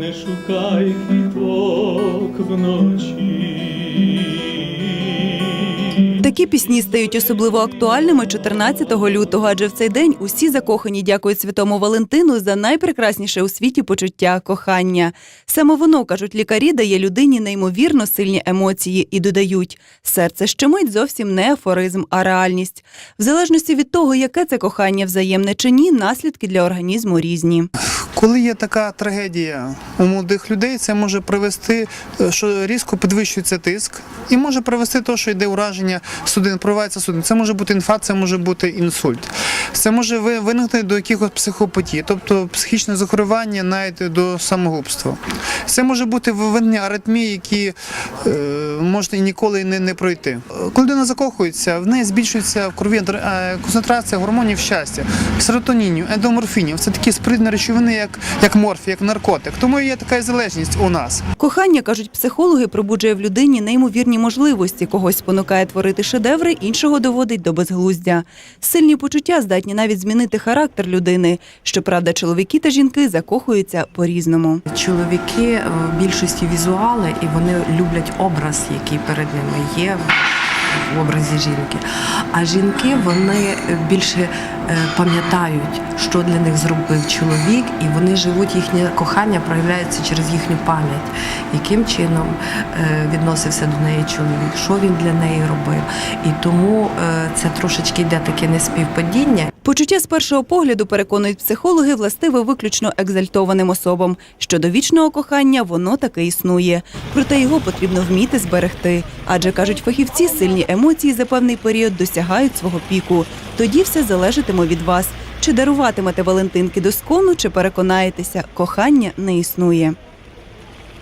не шукай квіток вночі. Такі пісні стають особливо актуальними 14 лютого, адже в цей день усі закохані дякують святому Валентину за найпрекрасніше у світі почуття кохання. Саме воно, кажуть лікарі, дає людині неймовірно сильні емоції і додають, серце щемить зовсім не афоризм, а реальність. В залежності від того, яке це кохання взаємне чи ні, наслідки для організму різні. Коли є така трагедія у молодих людей, це може привести, е, що різко підвищується тиск, і може привести до що йде ураження судин, проривається судин. Це може бути інфаркт, це може бути інсульт. Це може виникнути до якихось психопатії, тобто психічне захворювання навіть до самогубства. Це може бути виникнення аритмії, які е, можна і ніколи не, не пройти. Коли людина закохується, в неї збільшується в крові е, концентрація гормонів щастя, серотонінів, ендоморфінів. Це такі спритні речовини, як, як морфі, як наркотик. Тому є така залежність у нас. Кохання, кажуть психологи, пробуджує в людині неймовірні можливості. Когось спонукає творити шедеври, іншого доводить до безглуздя. Сильні почуття здатні навіть змінити характер людини. Щоправда, чоловіки та жінки закохуються по-різному. Чоловіки е, в більшості візуали, і вони люблять образ, який перед ними є в образі жінки. А жінки вони більше е, пам'ятають, що для них зробив чоловік, і вони живуть їхнє кохання, проявляється через їхню пам'ять, яким чином е, відносився до неї чоловік, що він для неї робив. І тому е, це трошечки йде таке неспівпадіння. Почуття з першого погляду переконують психологи властиве виключно екзальтованим особам. Щодо вічного кохання, воно таки існує. Проте його потрібно вміти зберегти. Адже кажуть фахівці, сильні емоції за певний період досягають свого піку. Тоді все залежатиме від вас. Чи даруватимете Валентинки доскону, чи переконаєтеся, кохання не існує.